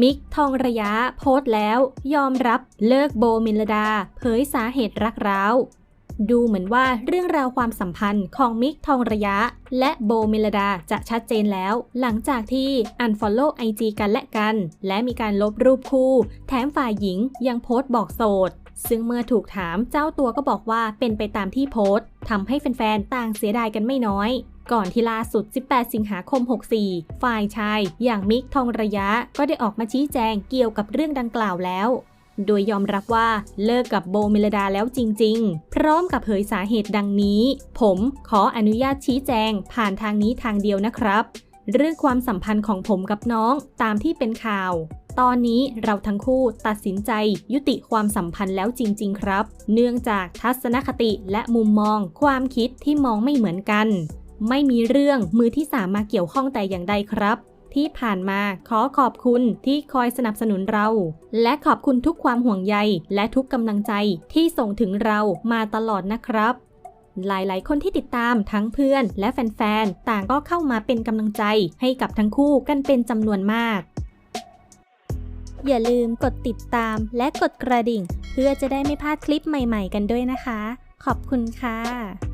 มิกทองระยะโพสต์แล้ว ยอมรับเลิกโบมิลดา เผยสาเหตุรักร้าวดูเหมือนว่าเรื่องราวความสัมพันธ์ของมิกทองระยะ และโบเมลดาจะชัดเจนแล้ว หลังจากที่ Unfollow IG กันและกัน และมีการลบรูปคู่ แถมฝ่ายหญิงยังโพสต์บอกโสด ซึ่งเมื่อถูกถามเจ้าตัวก็บอกว่าเป็นไปตามที่โพสต์ทำให้แฟนๆ ต่างเสียดายกันไม่น้อย ก่อนที่ล่าสุด 18 สิงหาคม 64 ฝ่ายชาย อย่างมิกทองระยะก็ได้ออกมาชี้แจงเกี่ยวกับเรื่องดังกล่าวแล้ว โดยยอมรับว่าเลิกกับโบเมลดาแล้วจริง ๆ พร้อมกับเผยสาเหตุดังนี้ ผมขออนุญาตชี้แจงผ่านทางนี้ทางเดียวนะครับ เรื่องความสัมพันธ์ของผมกับน้องตามที่เป็นข่าวตอนนี้เราทั้งคู่ตัดสินใจยุติความสัมพันธ์แล้วจริง ๆ ครับ เนื่องจากทัศนคติและมุมมองความคิดที่มองไม่เหมือนกัน ไม่มีเรื่องมือที่สามมาเกี่ยวข้องแต่อย่างใดครับ ที่ผ่านมาขอขอบคุณที่คอยสนับสนุนเรา และขอบคุณทุกความห่วงใยและทุกกำลังใจที่ส่งถึงเรามาตลอดนะครับหลาย ๆ คนที่ติดตามทั้งเพื่อนและแฟน ๆ ต่างก็เข้ามาเป็นกำลังใจให้กับทั้งคู่กันเป็นจำนวนมาก อย่าลืมกดติดตามและกดกระดิ่ง เพื่อจะได้ไม่พลาดคลิปใหม่ ๆ กันด้วยนะคะ ขอบคุณค่ะ